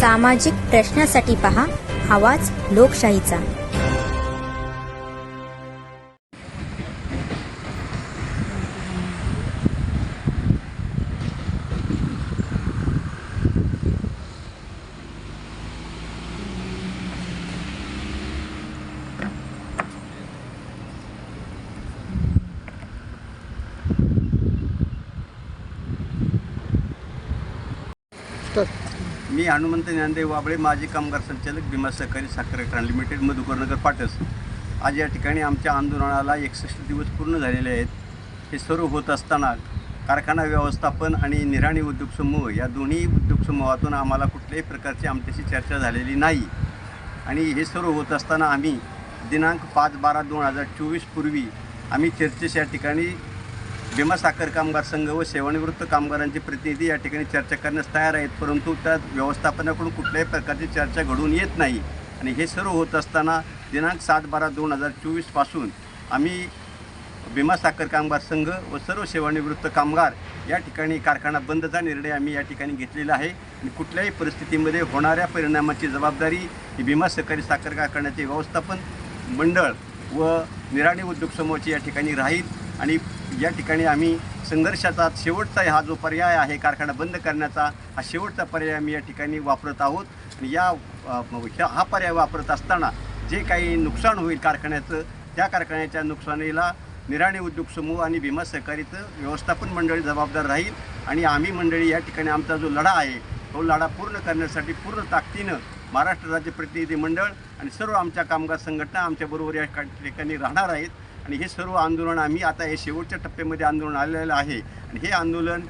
सामाजिक प्रश्नासाठी पहा आवाज लोकशाहीचा. मी हनुमंत ज्ञानदेव वाबळे माजी कामगार संचालक भीमा सहकारी साखर कारखाना लिमिटेड मधुकरनगर पाटस. आज या ठिकाणी आमच्या आंदोलनाला एकसष्ट दिवस पूर्ण झालेले आहेत. हे सर्व होत असताना कारखाना व्यवस्थापन आणि निराणी उद्योग समूह या दोन्ही उद्योग समूहातून आम्हाला कुठल्याही प्रकारची आमच्याशी चर्चा झालेली नाही. आणि हे सर्व होत असताना आम्ही दिनांक पाच बारा दोन हजार चोवीसपूर्वी आम्ही चर्चेस या ठिकाणी भीमा साखर कामगार संघ व सेवानिवृत्त कामगारांचे प्रतिनिधी या ठिकाणी चर्चा करण्यास तयार आहेत परंतु त्या व्यवस्थापनाकडून कुठल्याही प्रकारची चर्चा घडून येत नाही. आणि हे सर्व होत असताना दिनांक सात बारा दोन हजार चोवीसपासून आम्ही भीमा साखर कामगार संघ व सर्व सेवानिवृत्त कामगार या ठिकाणी कारखाना बंदचा निर्णय आम्ही या ठिकाणी घेतलेला आहे. आणि कुठल्याही परिस्थितीमध्ये होणाऱ्या परिणामाची जबाबदारी ही भीमा सहकारी साखर कारखान्याचे व्यवस्थापन मंडळ व निराणी उद्योग समूहाची या ठिकाणी राहील. आणि या ठिकाणी आम्ही संघर्षाचा शेवटचा हा जो पर्याय आहे कारखाना बंद करण्याचा हा शेवटचा पर्याय आम्ही या ठिकाणी वापरत आहोत. आणि या ह्या- हा पर्याय वापरत असताना जे काही नुकसान होईल कारखान्याचं त्या कारखान्याच्या नुकसानीला निराणी उद्योग समूह आणि भीमा सहकारीचं व्यवस्थापन मंडळी जबाबदार राहील. आणि आम्ही मंडळी या ठिकाणी आमचा जो लढा आहे तो लढा पूर्ण करण्यासाठी पूर्ण ताकदीनं महाराष्ट्र राज्य प्रतिनिधी मंडळ आणि सर्व आमच्या कामगार संघटना आमच्याबरोबर या ठिकाणी राहणार आहेत. आणि हे सर्व आंदोलन आम्ही आता हे शेवटच्या टप्प्यामध्ये आंदोलन आलेलं आहे. आणि हे आंदोलन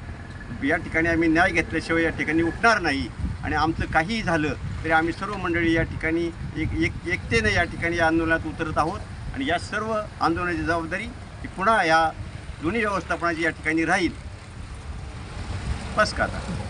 या ठिकाणी आम्ही न्याय घेतल्याशिवाय या ठिकाणी उठणार नाही. आणि आमचं काहीही झालं तरी आम्ही सर्व मंडळी या ठिकाणी एक एक एकतेने या ठिकाणी या आंदोलनात उतरत आहोत. आणि या सर्व आंदोलनाची जबाबदारी ही पुन्हा या दोन्ही व्यवस्थापनाची या ठिकाणी राहील. बस का आता?